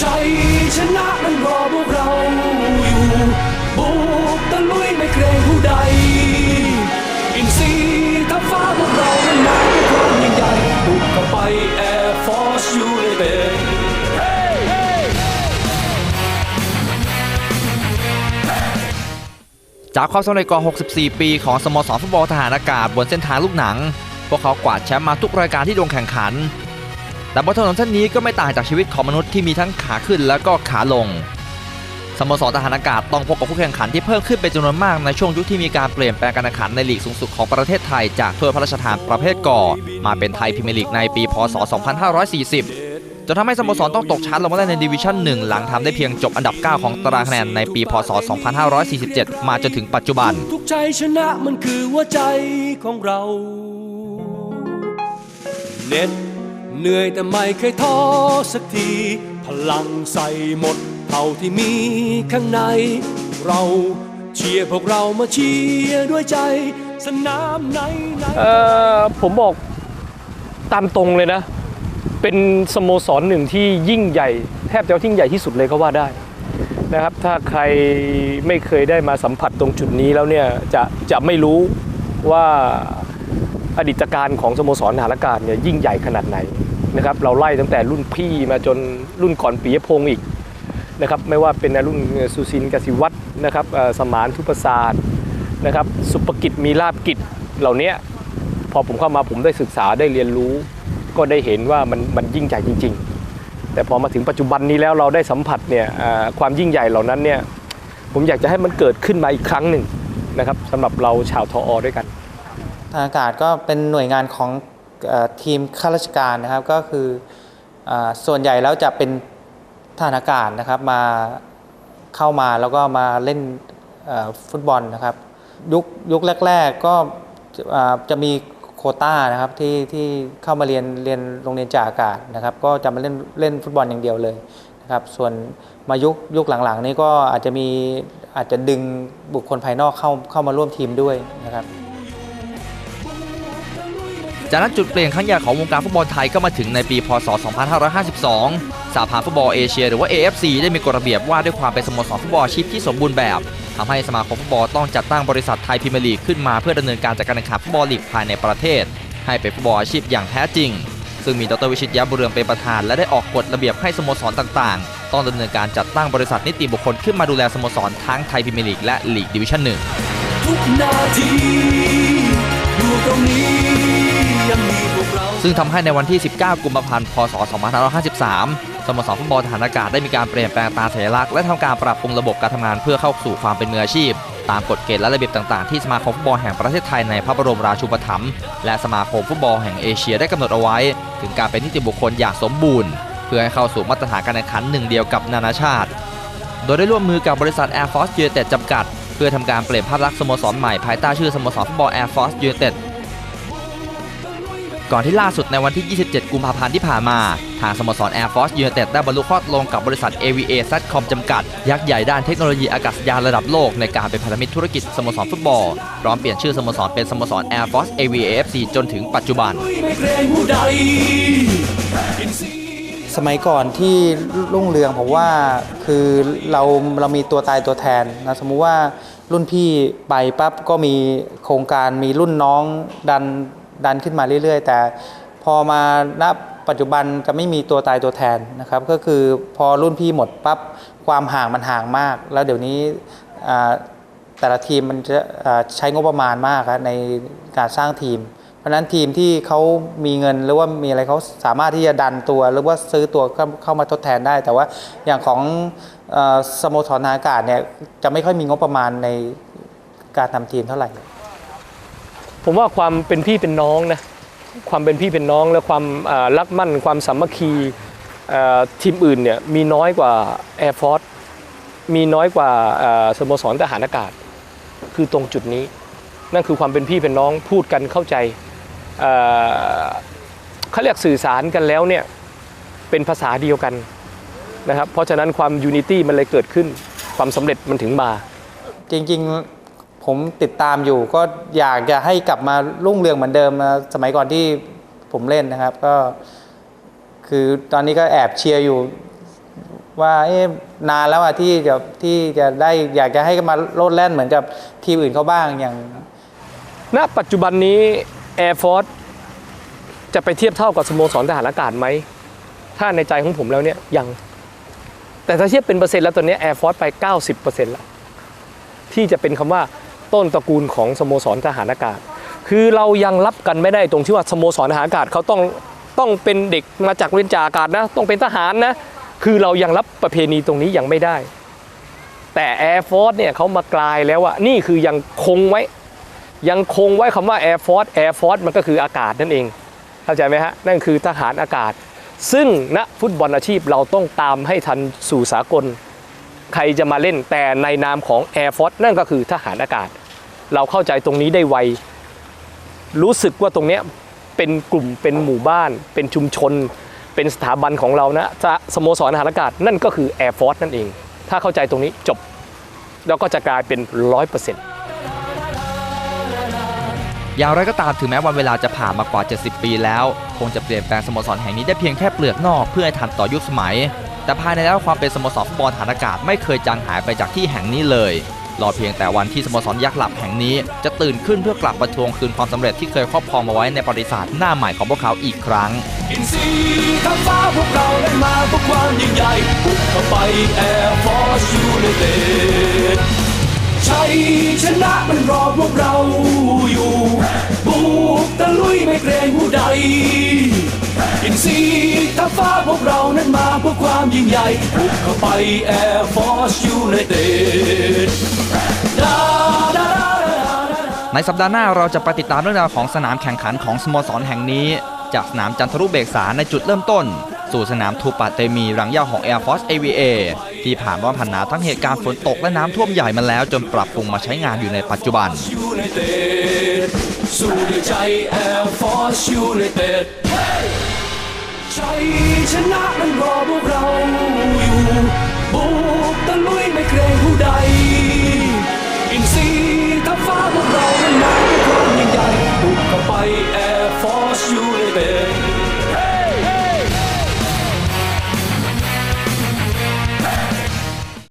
ชัยชนะนั้นรอพวกเราอยู่บุกตะลุยไม่เกรงผู้ใด อินซีทัพฟ้าพวกเรานั้นมาด้วยความยิ่งใหญ่บุกเข้าไป Air Force United จากความสำเร็จกว่า 64 ปีของสโมสรฟุตบอลทหารอากาศบนเส้นทางลูกหนัง พวกเขากวาดแชมป์มาทุกรายการที่ลงแข่งขัน แต่บนถนนเส้นนี้ก็ไม่ต่างจากชีวิตของมนุษย์ที่มีทั้งขาขึ้นและก็ขาลงสโมสรทหารอากาศต้องพบกับผู้แข่งขันที่เพิ่มขึ้นเป็นจำนวนมากในช่วงยุคที่มีการเปลี่ยนแปลงการแข่งขันในลีกสูงสุดของประเทศไทย จากถ้วยพระราชทานประเภทก่อ มาเป็นไทยพรีเมียร์ลีกในปีพศ 2540 จนทำให้สโมสรต้องตกชั้นลงมาได้ในดิวิชั่นหนึ่งหลังทำได้เพียงจบอันดับ 9 ของตารางคะแนนในปีพศ 2547 มาจนถึงปัจจุบัน ทุกใจชนะมันคือหัวใจของเราเน็ด เหนื่อยแต่ไม่เคยท้อสักที พลังใส่หมดเท่าที่มีข้างใน เราเชียร์พวกเรามาเชียร์ด้วยใจ สนามไหนไหนเออผมบอกตามตรงเลยนะ เป็นสโมสรหนึ่งที่ยิ่งใหญ่ แทบจะยิ่งใหญ่ที่สุดเลยก็ว่าได้นะครับ ถ้าใครไม่เคยได้มาสัมผัสตรงจุดนี้แล้วเนี่ยจะจะไม่รู้ว่าอดีตการของสโมสรหารอากาศเนี่ยยิ่งใหญ่ขนาดไหน นะครับเราไล่ตั้งแต่รุ่นพี่มาจนรุ่นก่อนปียพงศ์อีกนะครับไม่ว่าเป็นรุ่นสุสินกสิวัตรนะครับสมานทุปศาสตร์นะครับสุภกิจมีลาบกิจเหล่านี้พอผมเข้ามาผมได้ศึกษาได้เรียนรู้ ก็ได้เห็นว่ามันมันยิ่งใหญ่จริง ๆ แต่พอมาถึงปัจจุบันนี้แล้วเราได้สัมผัสเนี่ยความยิ่งใหญ่เหล่านั้นเนี่ยผมอยากจะให้มันเกิดขึ้นมาอีกครั้งหนึ่งนะครับสำหรับเราชาวทออด้วยกันทางอากาศก็เป็นหน่วยงานของ ทีมข้าราชการนะครับก็คืออส่วนใหญ่แล้วจะเป็นทหารอากาศนะครับมาเข้ามาแล้วก็มาเล่นฟุตบอลนะครับ ยุคยุคแรก ๆก็จะมีโคต้านะครับที่ที่เข้ามาเรียนเรียนโรงเรียนจากอากาศนะครับ ก็จะมาเล่นเล่นฟุตบอลอย่างเดียวเลยนะครับ ส่วนมายุคยุคหลังๆ นี้ก็อาจจะมีอาจจะดึงบุคคลภายนอกเข้าเข้ามาร่วมทีมด้วยนะครับ จากนั้นจุดเปลี่ยนครั้งใหญ่ของวงการฟุตบอลไทยก็มาถึงในปี พศ 2552สหพันธ์ฟุตบอลเอเชียหรือว่า AFC ได้มีกฎระเบียบว่าด้วยความเป็นสโมสรฟุตบอลอาชีพที่สมบูรณ์แบบทำให้สมาคมฟุตบอลต้องจัดตั้งบริษัทไทยพรีเมียร์ลีกขึ้นมาเพื่อดำเนินการจัดการแข่งขันฟุตบอลลีกภายในประเทศ ให้เป็นฟุตบอลอาชีพอย่างแท้จริง ซึ่งมีดรวิชิตยะบุเรืองเป็นประธาน และได้ออกกฎระเบียบให้สโมสรต่างๆ ต้องดำเนินการจัดตั้งบริษัทนิติบุคคลขึ้นมาดูแลสโมสรทั้งไทยพรีเมียร์ลีกและลีกดิวิชั่นหนึ่งทุกนาทีอยู่ตรงนี้ ซึ่งทำให้ในวันที่ 19 กุมภาพันธ์ พศ 2553 สโมสรฟุตบอลทหารอากาศได้มีการเปลี่ยนแปลงตาสัญลักษณ์และทำการปรับปรุงระบบการทำงานเพื่อเข้าสู่ความเป็นมืออาชีพ ตามกฎเกณฑ์และระเบียบต่างๆ ที่สมาคมฟุตบอลแห่งประเทศไทยในพระบรมราชูปถัมภ์และสมาคมฟุตบอลแห่งเอเชียได้กำหนดเอาไว้ ถึงการเป็นนิติบุคคลอย่างสมบูรณ์ เพื่อให้เข้าสู่มาตรฐานการแข่งขันหนึ่งเดียวกับนานาชาติ โดยได้ร่วมมือกับบริษัท Air Force United จำกัด เพื่อทำการเปลี่ยนภาพลักษณ์สโมสรใหม่ภายใต้ชื่อสโมสรฟุตบอล Air Force United ก่อนที่ล่าสุดในวันที่ 27 กุมภาพันธ์ที่ผ่านมา ทางสโมสร Air Force United ได้บรรลุข้อตกลงกับบริษัท AVA Satcom จำกัด ยักษ์ใหญ่ด้านเทคโนโลยีอากาศยานระดับโลกในการเป็นพันธมิตรธุรกิจสโมสรฟุตบอล พร้อมเปลี่ยนชื่อสโมสรเป็นสโมสร Air Force AVA FC จนถึงปัจจุบันสมัยก่อนที่รุ่งเรืองผมว่าคือเราเรามีตัวตายตัวแทนนะสมมุติว่ารุ่นพี่ไปปั๊บก็มีโครงการมีรุ่นน้องดัน ดันขึ้นมาเรื่อยๆ แต่พอมาณปัจจุบันจะไม่มีตัวตายตัวแทนนะครับ ก็คือพอรุ่นพี่หมดปั๊บความห่างมันห่างมาก แล้วเดี๋ยวนี้แต่ละทีมมันจะใช้งบประมาณมากในการสร้างทีม เพราะนั้นทีมที่เขามีเงินหรือว่ามีอะไรเขาสามารถที่จะดันตัวหรือว่าซื้อตัวเข้าขามาทดแทนได้ แต่ว่าอย่างของอสโมสรทางอากาศเนี่ยจะไม่ค่อยมีงบประมาณในการทำทีมเท่าไหร่ ผมว่าความเป็นพี่เป็นน้องนะความเป็นพี่เป็นน้องและความรักมั่นความสามัคคีทีมอื่นเนี่ยมีน้อยกว่า Air Force มีน้อยกว่าสโมสรทหารอากาศ คือตรงจุดนี้ นั่นคือความเป็นพี่เป็นน้องพูดกันเข้าใจเขาเรียกสื่อสารกันแล้วเนี่ยเป็นภาษาเดียวกันนะครับเพราะฉะนั้นความยูนิตี้มันเลยเกิดขึ้น ความสำเร็จมันถึงมา จริงๆ ผมติดตามอยู่ก็อยากจะให้กลับมารุ่งเรืองเหมือนเดิมนะสมัยก่อนที่ผมเล่นนะครับ ก็ คือตอนนี้ก็แอบเชียร์อยู่ ว่าเอ๊ะนานแล้วอะที่จะที่จะได้อยากจะให้มาโลดแล่นเหมือนกับทีมอื่นเขาบ้างอย่าง ณปัจจุบันนี้ Air Force จะไปเทียบเท่ากับสโมสรทหารอากาศไหม ถ้าในใจของผมแล้วเนี่ยยัง แต่ถ้าเทียบเป็นเปอร์เซ็นต์แล้วตอนนี้ Air Force ไป 90%แล้วที่จะเป็นคำว่า ต้นตระกูลของสโมสรทหารอากาศ คือเรายังรับกันไม่ได้ตรงที่ว่าสโมสรทหารอากาศเขาต้องต้องเป็นเด็กมาจากเรียนจาอากาศนะต้องเป็นทหารนะคือเรายังรับประเพณีตรงนี้ยังไม่ได้ แต่ Air Force เนี่ยเขามากลายแล้วว่านี่คือยังคงไว้ ยังคงไว้คำว่า Air Force Air Force มันก็คืออากาศนั่นเอง เข้าใจไหมฮะ นั่นคือทหารอากาศ ซึ่งณฟุตบอลอาชีพเราต้องตามให้ทันสู่สากล ใครจะมาเล่นแต่ในนามของ Air Force นั่นก็คือทหารอากาศ เราเข้าใจตรงนี้ได้ไว รู้สึกว่าตรงเนี้ยเป็นกลุ่มเป็นหมู่บ้าน เป็นชุมชน เป็นสถาบันของเรานะจะสโมสรทหารอากาศนั่นก็คือ Air Force นั่นเอง ถ้าเข้าใจตรงนี้จบ แล้วก็จะกลายเป็นร้อยเปอร์เซ็นต์อย่างไรก็ตามถึงแม้วันเวลาจะผ่านมากว่า 70 ปีแล้ว คงจะเปลี่ยนแปลงสโมสรแห่งนี้ได้เพียงแค่เปลือกนอกเพื่อให้ทันต่อยุคสมัย แต่ภายในแล้วความเป็นสโมสรฟุตบอลฐานอากาศไม่เคยจางหายไปจากที่แห่งนี้เลยรอเพียงแต่วันที่สโมสรยักษ์หลับแห่งนี้จะตื่นขึ้นเพื่อกลับมาทวงคืนความสำเร็จที่เคยครอบครองมาไว้ในประวัติศาสตร์หน้าใหม่ของพวกเขาอีกครั้งอินซีข้าฟ้าพวกเราได้มาพื่อความยิ่งใหญ่บุกเข้าไป Air Force United ชัยชนะมันรอพวกเราอยู่บุกตะลุยไม่เกรงผู้ใดอินซี ฟ้าพวกเรานั้นมาเพื่อความยิ่งใหญ่บุกเข้าไป Air Force United ดาดในสัปดาห์หน้าเราจะไปติดตามเรื่องราวของสนามแข่งขันของสโมสรแห่งนี้ จากสนามจันทรุเบกษาในจุดเริ่มต้น สู่สนามทูปะเตมีรังยาของ Air Force AVA ที่ผ่านร้อนผ่านหนาทั้งเหตุการณ์ฝนตกและน้ำท่วมใหญ่มาแล้วจนปรับปรุงมาใช้งานอยู่ในปัจจุบันสู้ด้วยใจ Air Force United ชัยชนะมันรอพวกเราอยู่บุกตะลุยไม่เกรงผู้ใด